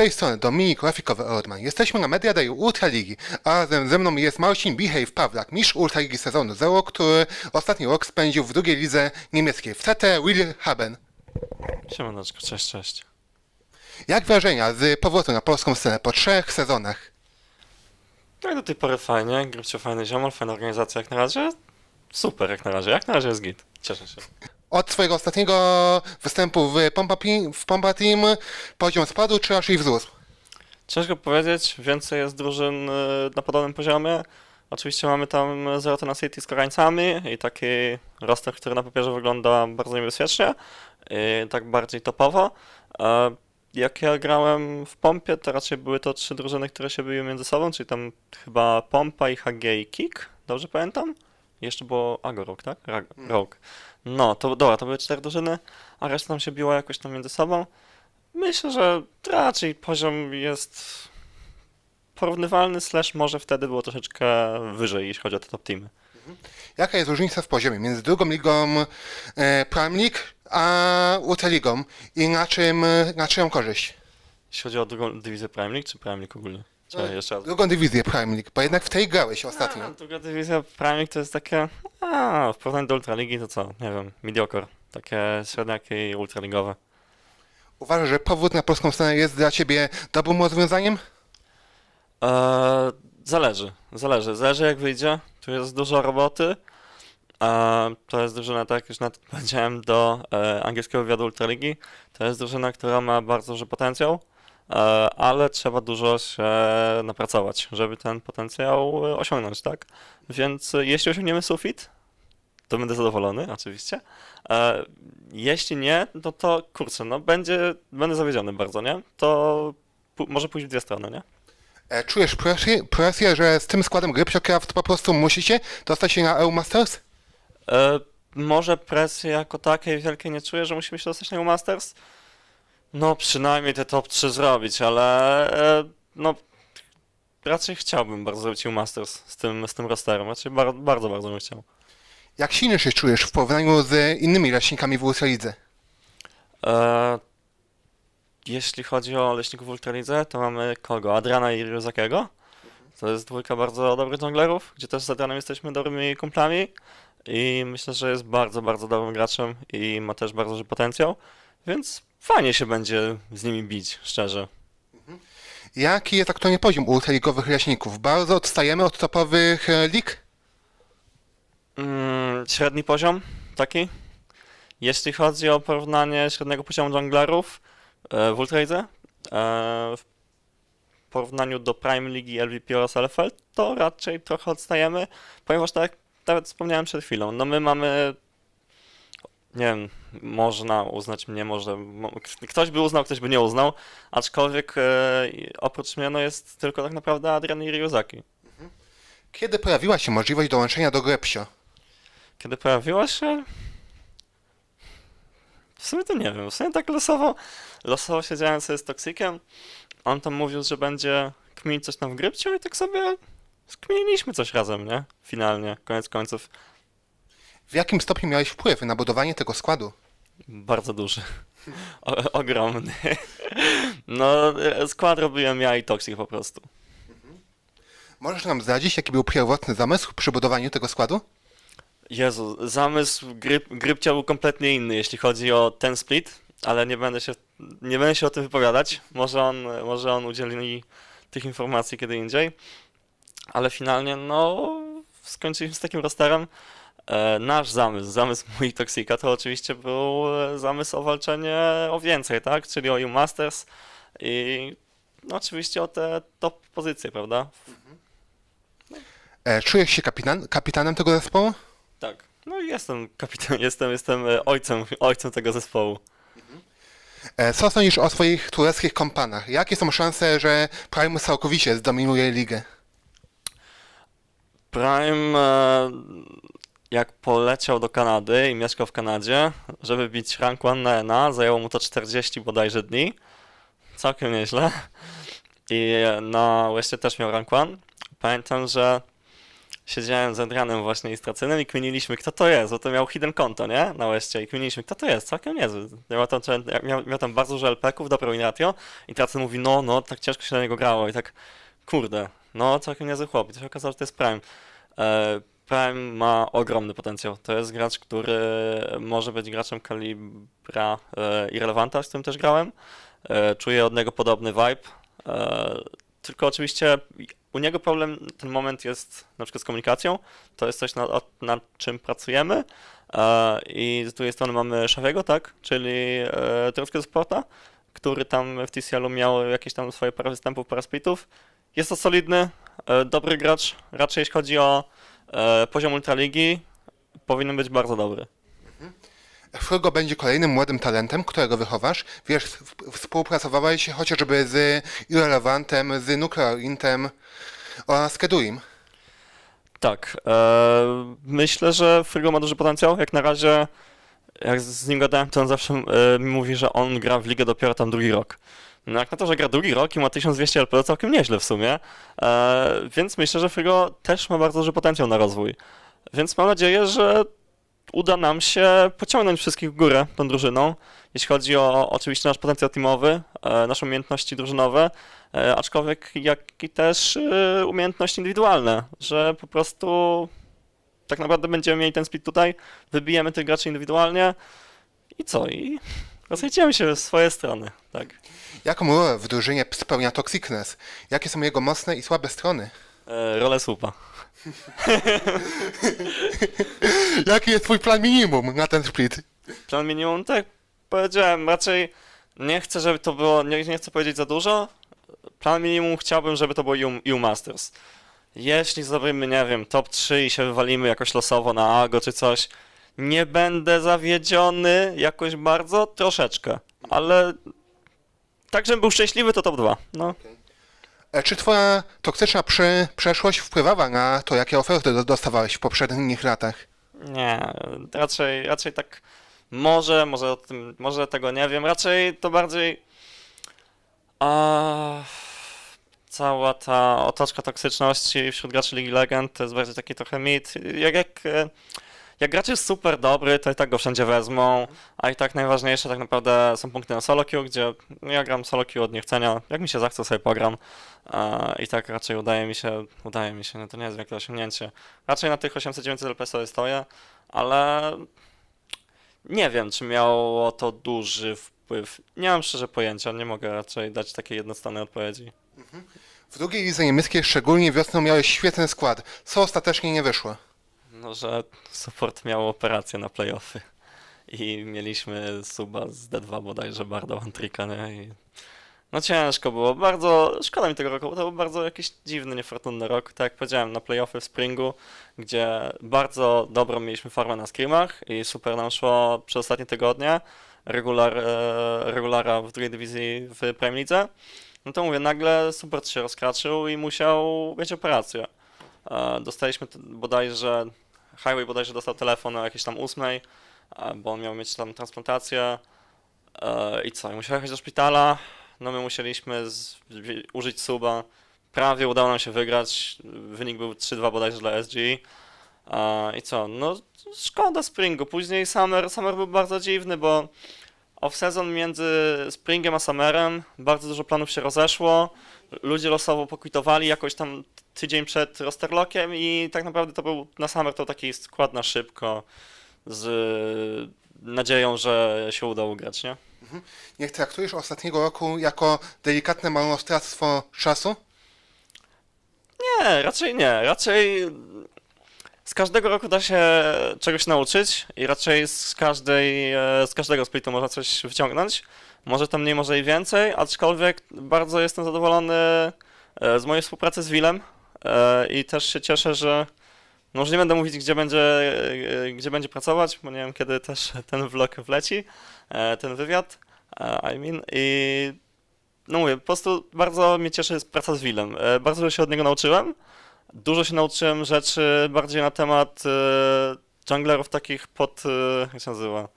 tej strony Dominik Rafikowy-Ordman. Jesteśmy na Media Day Ultraligi, a razem ze mną jest Marcin Behave Pawlak, mistrz Ultraligi sezonu 0, który ostatni rok spędził w drugiej lidze niemieckiej, w CT Wilhelmshaven. Siemaneczko, cześć, cześć. Jak wrażenia z powrotu na polską scenę po trzech sezonach? Jak do tej pory fajnie, grybcio fajny ziomal, fajna organizacja jak na razie. Super jak na razie, jak na razie jest git. Cieszę się. Od swojego ostatniego występu w Pompa, w Pompa Team poziom spadł, czy raczej wzrósł? Ciężko powiedzieć, więcej jest drużyn y, na podobnym poziomie. Oczywiście mamy tam Zero Tenacity z Koreańcami i taki roster, który na papierze wygląda bardzo niebezpiecznie, i tak bardziej topowo. E, Jak ja grałem w Pompie, to raczej były to trzy drużyny, które się biły między sobą, czyli tam chyba Pompa i HG i Kick, dobrze pamiętam? Jeszcze było Agorok, tak? Ra- Rogue. No, to dobra, to były cztery drużyny, a reszta tam się biła jakoś tam między sobą. Myślę, że raczej poziom jest porównywalny, slash może wtedy było troszeczkę wyżej, jeśli chodzi o te top teamy. Jaka jest różnica w poziomie między drugą ligą e, Prime League a Ultraligą i na czym, na czyją korzyść? Jeśli chodzi o drugą dywizję Prime League, czy Prime League ogólnie? Czekaj, jeszcze raz. Drugą dywizję Prime League, bo jednak w tej grałeś ostatnio. A, druga dywizja Prime League to jest takie, a, w porównaniu do Ultraligi to co, nie wiem, mediocre. Takie średniakie i ultraligowe. Uważasz, że powrót na polską scenę jest dla ciebie dobrym rozwiązaniem? Eee, zależy, zależy, zależy jak wyjdzie. Tu jest dużo roboty. Eee, to jest drużyna, tak jak już nawet powiedziałem, do e, angielskiego wywiadu Ultraligi. To jest drużyna, która ma bardzo duży potencjał, ale trzeba dużo się napracować, żeby ten potencjał e, osiągnąć, tak? Więc e, jeśli osiągniemy sufit, to będę zadowolony, oczywiście. E, jeśli nie, no to kurczę, no będzie, będę zawiedziony bardzo, nie? To może pójść w dwie strony, nie? E, czujesz presję, presję, że z tym składem gry Craft po prostu musicie dostać się na EU Masters? E, może presji jako takiej wielkiej nie czuję, że musimy się dostać na EU Masters. No, przynajmniej te top 3 zrobić, ale e, no raczej chciałbym bardzo zrobić Masters z tym, z tym rosterem. Raczej bar bardzo, bardzo bym chciał. Jak silnie się czujesz w porównaniu z innymi leśnikami w Ultralidze? E, jeśli chodzi o leśników w Ultralidze, to mamy kogo? Adriana i Ryuzakiego. To jest dwójka bardzo dobrych junglerów, gdzie też z Adrianem jesteśmy dobrymi kumplami. I myślę, że jest bardzo, bardzo dobrym graczem i ma też bardzo duży potencjał. Więc fajnie się będzie z nimi bić, szczerze. Jaki jest aktualnie poziom ultraligowych leśników? Bardzo odstajemy od topowych e, lig? Mm, średni poziom taki. Jeśli chodzi o porównanie średniego poziomu junglerów e, w Ultralidze, e, w porównaniu do Prime Ligi, LVP oraz LFL, to raczej trochę odstajemy, ponieważ tak jak nawet wspomniałem przed chwilą, no my mamy, nie wiem, można uznać mnie, może, mo- ktoś by uznał, ktoś by nie uznał, aczkolwiek e, oprócz mnie no jest tylko tak naprawdę Adrian i Ryuzaki. Kiedy pojawiła się możliwość dołączenia do Grepsio? Kiedy pojawiła się? W sumie to nie wiem, w sumie tak losowo, losowo siedziałem sobie z Toxikiem, on tam mówił, że będzie kminić coś tam w Grypciu i tak sobie skminiliśmy coś razem, nie? Finalnie, koniec końców, W jakim stopniu miałeś wpływ na budowanie tego składu? bardzo duży, o, ogromny. No, skład robiłem ja i Toxic po prostu. Możesz nam zdradzić, jaki był pierwotny zamysł przy budowaniu tego składu? Jezu, zamysł gry, Grypcia był kompletnie inny, jeśli chodzi o ten split, ale nie będę się, nie będę się o tym wypowiadać. Może on, może on udzieli tych informacji kiedy indziej. Ale finalnie, no, skończyliśmy z takim rosterem. E, nasz zamysł, zamysł mój Toxika, to oczywiście był e, zamysł o walczenie o więcej, tak? Czyli o EU Masters i no, oczywiście o te top pozycje, prawda? E, czujesz się kapitan, kapitanem tego zespołu? Tak. No jestem kapitan, jestem, jestem e, ojcem, ojcem tego zespołu. E, co sądzisz o swoich tureckich kompanach? Jakie są szanse, że Prime całkowicie zdominuje ligę? Prime, e, jak poleciał do Kanady i mieszkał w Kanadzie, żeby bić rank 1 na NA, zajęło mu to 40 bodajże dni. Całkiem nieźle. I na Westie też miał rank 1. Pamiętam, że siedziałem z Adrianem właśnie i z Tracynem i kminiliśmy, kto to jest, bo to miał hidden konto, nie? Na Westie i kminiliśmy, kto to jest, całkiem niezły. Miał tam, miał, miał tam bardzo dużo LP-ków, dobre winratio i Tracyn mówi, no, no, tak ciężko się na niego grało i tak, kurde, no, całkiem niezły chłop i to się okazało, że to jest Prime. E, Prime ma ogromny potencjał. To jest gracz, który może być graczem kalibra e, Irrelevanta, z którym też grałem. E, czuję od niego podobny vibe. E, tylko oczywiście u niego problem ten moment jest na przykład z komunikacją. To jest coś, nad, nad czym pracujemy. I z drugiej strony mamy Szawiego, tak? Czyli Trowskiego Sporta, który tam w TCL-u miał jakieś tam swoje parę występów, parę splitów. Jest to solidny, dobry gracz. Raczej jeśli chodzi o e, poziom Ultraligi, powinien być bardzo dobry. Frygo będzie kolejnym młodym talentem, którego wychowasz. Wiesz, współpracowałeś chociażby z Irrelevantem, z Nuclear Intem oraz Keduim. Tak, e, myślę, że Frigo ma duży potencjał. Jak na razie, jak z nim gadałem, to on zawsze e, mi mówi, że on gra w ligę dopiero tam drugi rok. No jak na to, że gra drugi rok i ma 1200 LP, to całkiem nieźle w sumie. E, więc myślę, że Frigo też ma bardzo duży potencjał na rozwój. Więc mam nadzieję, że uda nam się pociągnąć wszystkich w górę tą drużyną, jeśli chodzi o oczywiście nasz potencjał teamowy, e, nasze umiejętności drużynowe, e, aczkolwiek jak i też e, umiejętności indywidualne, że po prostu tak naprawdę będziemy mieli ten split tutaj, wybijemy tych graczy indywidualnie i co? I rozejdziemy się w swoje strony, tak. Jaką rolę w drużynie spełnia Toxicness? Jakie są jego mocne i słabe strony? E, rolę słupa. Jaki jest twój plan minimum na ten split? Plan minimum, tak powiedziałem, raczej nie chcę, żeby to było, nie, nie chcę powiedzieć za dużo. Plan minimum chciałbym, żeby to było EU, EU Masters. Jeśli zrobimy, nie wiem, top 3 i się wywalimy jakoś losowo na Ago czy coś, nie będę zawiedziony jakoś bardzo, troszeczkę, ale tak, żebym był szczęśliwy, to top 2. No, E, Czy twoja toksyczna przy, przeszłość wpływała na to, jakie oferty do- dostawałeś w poprzednich latach? nie, raczej, raczej tak może, może o tym, może tego nie wiem, raczej to bardziej a, cała ta otoczka toksyczności wśród graczy Ligi Legend to jest bardziej taki trochę mit. Jak, jak, e, jak gracz jest super dobry, to i tak go wszędzie wezmą, a i tak najważniejsze tak naprawdę są punkty na solo queue, gdzie ja gram solo queue od niechcenia, jak mi się zachce sobie pogram a, i tak raczej udaje mi się, udaje mi się, no to nie jest wielkie osiągnięcie. Raczej na tych 800-900 LP sobie stoję, ale nie wiem, czy miało to duży wpływ. Nie mam szczerze pojęcia, nie mogę raczej dać takiej jednostronnej odpowiedzi. W drugiej lidze niemieckiej, szczególnie wiosną, miałeś świetny skład, co ostatecznie nie wyszło. No, że support miał operację na playoffy i mieliśmy suba z D2 bodajże Barda One nie? I... No ciężko było, bardzo, szkoda mi tego roku, bo to był bardzo jakiś dziwny, niefortunny rok, tak jak powiedziałem, na playoffy w Springu, gdzie bardzo dobrą mieliśmy formę na scrimach i super nam szło przez ostatnie tygodnie, regular, e, regulara w drugiej dywizji w Prime Lidze, no to mówię, nagle support się rozkraczył i musiał mieć operację. E, Dostaliśmy bodajże, Highway bodajże dostał telefon o jakiejś tam ósmej, bo on miał mieć tam transplantację. E, i co, i musiał jechać do szpitala, no my musieliśmy z, użyć suba, prawie udało nam się wygrać, wynik był 3-2 bodajże dla SG E, i co, no szkoda Springu, później Summer, Summer był bardzo dziwny, bo off-season między Springiem a Summerem bardzo dużo planów się rozeszło, ludzie losowo pokwitowali jakoś tam tydzień przed rosterlockiem i tak naprawdę to był na Summer to taki skład na szybko z nadzieją, że się uda ugrać, nie? Nie traktujesz ostatniego roku jako delikatne marnotrawstwo czasu? Nie, raczej nie. Raczej z każdego roku da się czegoś nauczyć i raczej z każdej, e, z każdego splitu można coś wyciągnąć. Może to mniej, może i więcej, aczkolwiek bardzo jestem zadowolony e, z mojej współpracy z Willem i też się cieszę, że no już nie będę mówić, gdzie będzie, e, gdzie będzie pracować, bo nie wiem, kiedy też ten vlog wleci, e, ten wywiad, e, I mean, i no mówię, po prostu bardzo mnie cieszy praca z Willem. E, Bardzo dużo się od niego nauczyłem. Dużo się nauczyłem rzeczy bardziej na temat e, junglerów takich pod, e, jak się nazywa?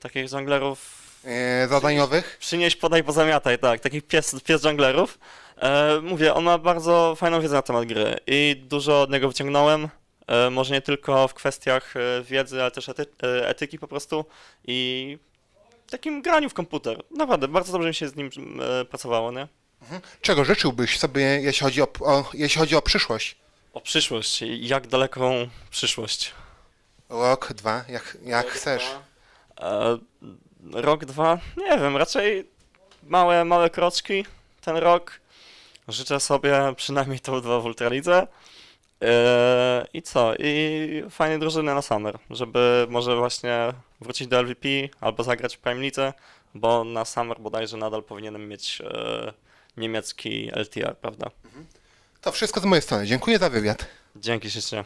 Takich junglerów E, zadaniowych? przynieś, podaj, pozamiataj, tak, takich pies, pies junglerów. E, mówię, on ma bardzo fajną wiedzę na temat gry i dużo od niego wyciągnąłem. E, Może nie tylko w kwestiach e, wiedzy, ale też ety e, etyki po prostu i takim graniu w komputer. Naprawdę, bardzo dobrze mi się z nim e, pracowało, nie? Czego życzyłbyś sobie, jeśli chodzi o, o, jeśli chodzi o przyszłość? O przyszłość, i jak daleką przyszłość? Rok, dwa, jak, jak chcesz. E, rok, dwa, nie wiem, raczej małe, małe kroczki ten rok. Życzę sobie przynajmniej top 2 w Ultralidze. E, I co? I fajnej drużyny na Summer, żeby może właśnie wrócić do LVP albo zagrać w Prime League, bo na Summer bodajże nadal powinienem mieć e, niemiecki LTR, prawda? To wszystko z mojej strony. Dziękuję za wywiad. Dzięki ślicznie.